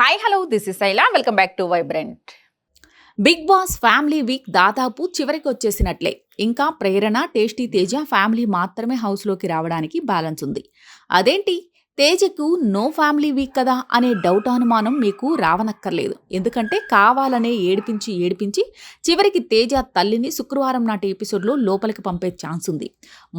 Hi hello this is Shaila welcome back to vibrant Bigg Boss family week దాదాపు చివరికి వచ్చేసినట్లే. ఇంకా ప్రేరణ tasty Teja family మాత్రమే హౌస్లోకి రావడానికి బ్యాలెన్స్ ఉంది. అదేంటి? తేజకు నో ఫ్యామిలీ వీక్ కదా అనే డౌట్ అనుమానం మీకు రావనక్కర్లేదు. ఎందుకంటే కావాలనే ఏడిపించి ఏడిపించి చివరికి తేజ తల్లిని శుక్రవారం నాటి ఎపిసోడ్లో లోపలికి పంపే ఛాన్స్ ఉంది.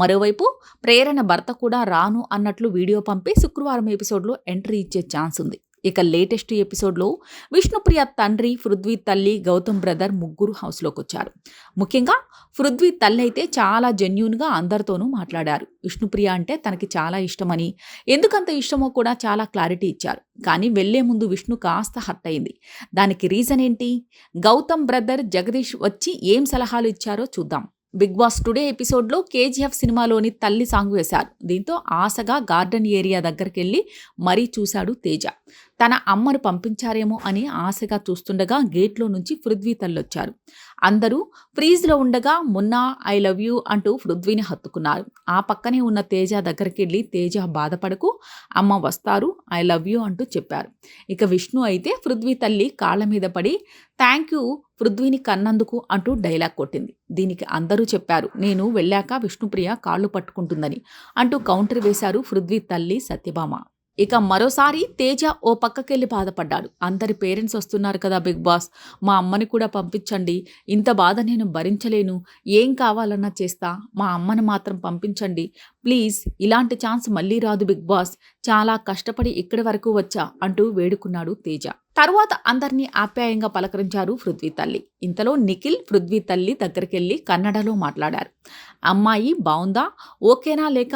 మరోవైపు ప్రేరణ భర్త కూడా రాను అన్నట్లు వీడియో పంపి శుక్రవారం ఎపిసోడ్లో ఎంట్రీ ఇచ్చే ఛాన్స్ ఉంది. ఇక లేటెస్ట్ ఎపిసోడ్లో విష్ణుప్రియ తండ్రి పృథ్వీ తల్లి గౌతమ్ బ్రదర్ ముగ్గురు హౌస్లోకి వచ్చారు ముఖ్యంగా పృథ్వీ తల్లి అయితే చాలా జెన్యున్గా అందరితోనూ మాట్లాడారు. విష్ణుప్రియ అంటే తనకి చాలా ఇష్టమని ఎందుకంత ఇష్టమో కూడా చాలా క్లారిటీ ఇచ్చారు. కానీ వెళ్ళే ముందు విష్ణు కాస్త హర్ట్ అయింది. దానికి రీజన్ ఏంటి? గౌతమ్ బ్రదర్ జగదీష్ వచ్చి ఏం సలహాలు ఇచ్చారో చూద్దాం. బిగ్ బాస్ టుడే ఎపిసోడ్లో కేజీఎఫ్ సినిమాలోని తల్లి సాంగ్ వేశారు. దీంతో ఆశగా గార్డెన్ ఏరియా దగ్గరికి వెళ్ళి మరీ చూశాడు తేజ. తన అమ్మను పంపించారేమో అని ఆశగా చూస్తుండగా గేట్లో నుంచి పృథ్వీ తల్లొచ్చారు అందరూ ఫ్రీజ్లో ఉండగా మున్నా ఐ లవ్ యూ అంటూ పృథ్వీని హత్తుకున్నారు. ఆ పక్కనే ఉన్న తేజ దగ్గరికి వెళ్ళి తేజ బాధపడకు అమ్మ వస్తారు ఐ లవ్ యూ అంటూ చెప్పారు. ఇక విష్ణు అయితే పృథ్వీ తల్లి కాళ్ళ మీద పడి థ్యాంక్ యూ పృథ్వీని కన్నందుకు అంటూ డైలాగ్ కొట్టింది. దీనికి అందరూ చెప్పారు నేను వెళ్ళాక విష్ణుప్రియ కాళ్ళు పట్టుకుంటుందని అంటూ కౌంటర్ వేశారు పృథ్వీ తల్లి సత్యభామ. ఇక మరోసారి తేజ ఓ పక్కకెళ్ళి బాధపడ్డాడు. అందరి పేరెంట్స్ వస్తున్నారు కదా బిగ్ బాస్. మా అమ్మని కూడా పంపించండి. ఇంత బాధ నేను భరించలేను. ఏం కావాలన్నా చేస్తా. మా అమ్మని మాత్రం పంపించండి. ప్లీజ్ ఇలాంటి ఛాన్స్ మళ్ళీ రాదు బిగ్ బాస్. చాలా కష్టపడి ఇక్కడి వరకు వచ్చా అంటూ వేడుకున్నాడు తేజ. తరువాత అందరినీ ఆప్యాయంగా పలకరించారు పృథ్వీ తల్లి. ఇంతలో నిఖిల్ పృథ్వీ తల్లి దగ్గరికెళ్ళి కన్నడలో మాట్లాడారు. అమ్మాయి బావుందా? ఓకేనా లేక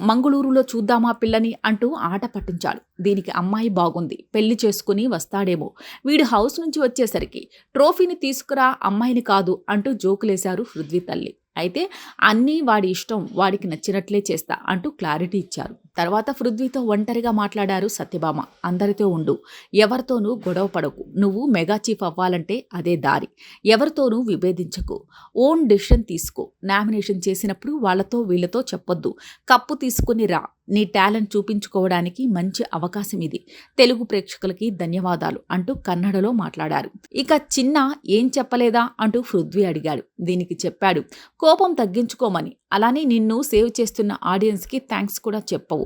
మంగళూరులో చూద్దామా పిల్లని అంటూ ఆట పట్టించాడు. దీనికి అమ్మాయి బాగుంది. పెళ్ళి చేసుకుని వస్తాడేమో. వీడు హౌస్ నుంచి వచ్చేసరికి ట్రోఫీని తీసుకురా అమ్మాయిని కాదు అంటూ జోకులేశారు హృద్వి తల్లి. అయితే అన్నీ వాడి ఇష్టం వాడికి నచ్చినట్లే చేస్తా అంటూ క్లారిటీ ఇచ్చారు. తర్వాత పృథ్వీతో ఒంటరిగా మాట్లాడారు సత్యభామ. అందరితో ఉండు. ఎవరితోనూ గొడవ పడకు. నువ్వు మెగా చీఫ్ అవ్వాలంటే అదే దారి. ఎవరితోనూ విభేదించకు. ఓన్ డిసిషన్ తీసుకో. నామినేషన్ చేసినప్పుడు వాళ్ళతో వీళ్ళతో చెప్పొద్దు. కప్పు తీసుకుని రా. నీ టాలెంట్ చూపించుకోవడానికి మంచి అవకాశం ఇది. తెలుగు ప్రేక్షకులకి ధన్యవాదాలు అంటూ కన్నడలో మాట్లాడారు. ఇక చిన్న ఏం చెప్పలేదా అంటూ పృథ్వీ అడిగాడు. దీనికి చెప్పాడు కోపం తగ్గించుకోమని. అలానే నిన్ను సేవ్ చేస్తున్న ఆడియన్స్కి థ్యాంక్స్ కూడా చెప్పవు.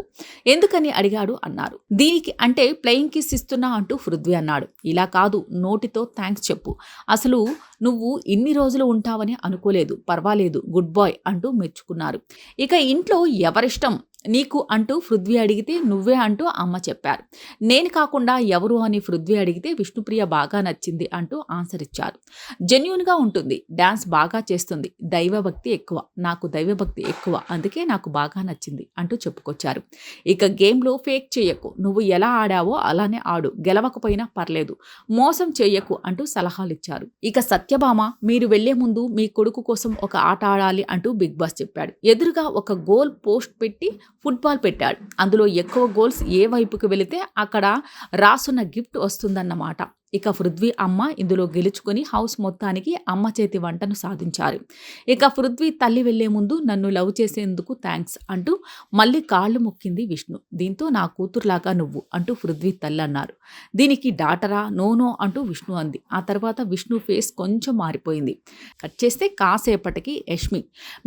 ఎందుకని అడిగాడు? అన్నారు. దీనికి అంటే ప్లేయింగ్ కిస్ ఇస్తున్నా అంటూ పృథ్వీ అన్నాడు. ఇలా కాదు నోటితో థ్యాంక్స్ చెప్పు. అసలు నువ్వు ఇన్ని రోజులు ఉంటావని అనుకోలేదు. పర్వాలేదు. గుడ్ బాయ్ అంటూ మెచ్చుకున్నారు. ఇక ఇంట్లో ఎవరిష్టం? నీకు అంటూ పృథ్వీ అడిగితే నువ్వే అంటూ అమ్మ చెప్పారు. నేను కాకుండా ఎవరు అని పృథ్వీ అడిగితే విష్ణుప్రియ బాగా నచ్చింది అంటూ ఆన్సర్ ఇచ్చారు. జెన్యున్గా ఉంటుంది. డ్యాన్స్ బాగా చేస్తుంది. దైవభక్తి ఎక్కువ. నాకు దైవభక్తి ఎక్కువ. అందుకే నాకు బాగా నచ్చింది అంటూ చెప్పుకొచ్చారు. ఇక గేమ్లో ఫేక్ చేయకు. నువ్వు ఎలా ఆడావో అలానే ఆడు. గెలవకపోయినా పర్లేదు. మోసం చేయకు అంటూ సలహాలు ఇచ్చారు. ఇక సత్యభామ మీరు వెళ్ళే ముందు మీ కొడుకు కోసం ఒక ఆట ఆడాలి అంటూ బిగ్ బాస్ చెప్పాడు. ఎదురుగా ఒక గోల్ పోస్ట్ పెట్టి ఫుట్బాల్ పెట్టాడు. అందులో ఎక్కువ గోల్స్ ఏ వైపుకి వెళితే అక్కడ రాసున్న గిఫ్ట్ వస్తుందన్నమాట. ఇక పృథ్వీ అమ్మ ఇందులో గెలుచుకొని హౌస్ మొత్తానికి అమ్మ చేతి వంటను సాధించారు. ఇక పృథ్వీ తల్లి వెళ్ళే ముందు నన్ను లవ్ చేసేందుకు థ్యాంక్స్ అంటూ మళ్ళీ కాళ్ళు మొక్కింది విష్ణు. దీంతో నా కూతురులాగా నువ్వు అంటూ పృథ్వీ తల్లి అన్నారు. దీనికి డాటరా నోనో అంటూ విష్ణు అంది. ఆ తర్వాత విష్ణు ఫేస్ కొంచెం మారిపోయింది. కట్ చేస్తే కాసేపటికి యష్మి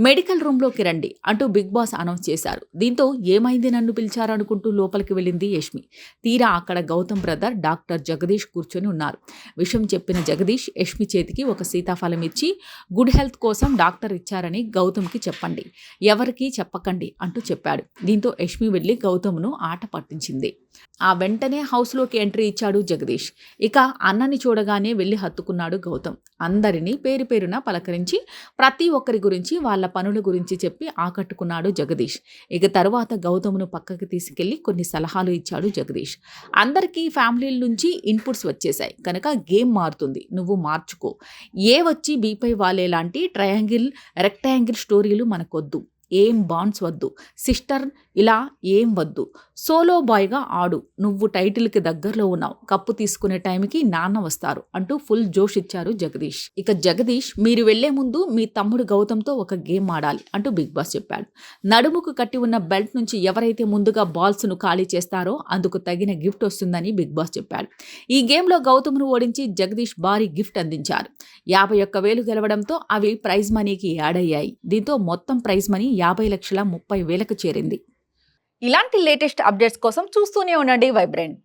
మెడికల్ రూమ్లోకి రండి అంటూ బిగ్ బాస్ అనౌన్స్ చేశారు. దీంతో ఏమైంది నన్ను పిలిచారనుకుంటూ లోపలికి వెళ్ళింది యష్మి. తీరా అక్కడ గౌతమ్ బ్రదర్ డాక్టర్ జగదీష్ కూర్చొని ఉన్నారు. విషయం చెప్పిన జగదీష్ యష్మి చేతికి ఒక సీతాఫలం ఇచ్చి గుడ్ హెల్త్ కోసం డాక్టర్ ఇచ్చారని గౌతమ్కి చెప్పండి. ఎవరికీ చెప్పకండి అంటూ చెప్పాడు. దీంతో యష్మి వెళ్ళి గౌతమ్ను ఆట పట్టించింది. ఆ వెంటనే హౌస్లోకి ఎంట్రీ ఇచ్చాడు జగదీష్. ఇక అన్నని చూడగానే వెళ్ళి హత్తుకున్నాడు గౌతమ్. అందరినీ పేరు పేరున పలకరించి ప్రతి ఒక్కరి గురించి వాళ్ళ పనుల గురించి చెప్పి ఆకట్టుకున్నాడు జగదీష్. ఇక తరువాత గౌతమ్ను పక్కకి తీసుకెళ్ళి కొన్ని సలహాలు ఇచ్చాడు జగదీష్. అందరికీ ఫ్యామిలీల నుంచి ఇన్పుట్స్ వచ్చేసాయి కనుక గేమ్ మారుతుంది. నువ్వు మార్చుకో. ఏ వచ్చి బీపై వాలేలాంటి ట్రయాంగిల్ రెక్టాంగిల్ స్టోరీలు మనకొద్దు. ఏం బాండ్స్ వద్దు. సిస్టర్ ఇలా ఏం వద్దు. సోలో బాయ్గా ఆడు. నువ్వు టైటిల్కి దగ్గరలో ఉన్నావు. కప్పు తీసుకునే టైంకి నాన్న వస్తారు అంటూ ఫుల్ జోష్ ఇచ్చారు జగదీష్. ఇక జగదీష్ మీరు వెళ్ళే ముందు మీ తమ్ముడు గౌతమ్తో ఒక గేమ్ ఆడాలి అంటూ బిగ్ బాస్ చెప్పాడు. నడుముకు కట్టి ఉన్న బెల్ట్ నుంచి ఎవరైతే ముందుగా బాల్స్ను ఖాళీ చేస్తారో అందుకు తగిన గిఫ్ట్ వస్తుందని బిగ్ బాస్ చెప్పాడు. ఈ గేమ్లో గౌతమ్ను ఓడించి జగదీష్ భారీ గిఫ్ట్ అందించారు. యాభై ఒక్క వేలు గెలవడంతో అవి ప్రైజ్ మనీకి యాడ్ అయ్యాయి. దీంతో మొత్తం ప్రైజ్ మనీ యాభై లక్షల ముప్పై వేలకు చేరింది. ఇలాంటి లేటెస్ట్ అప్డేట్స్ కోసం చూస్తూనే ఉండండి వైబ్రెంట్.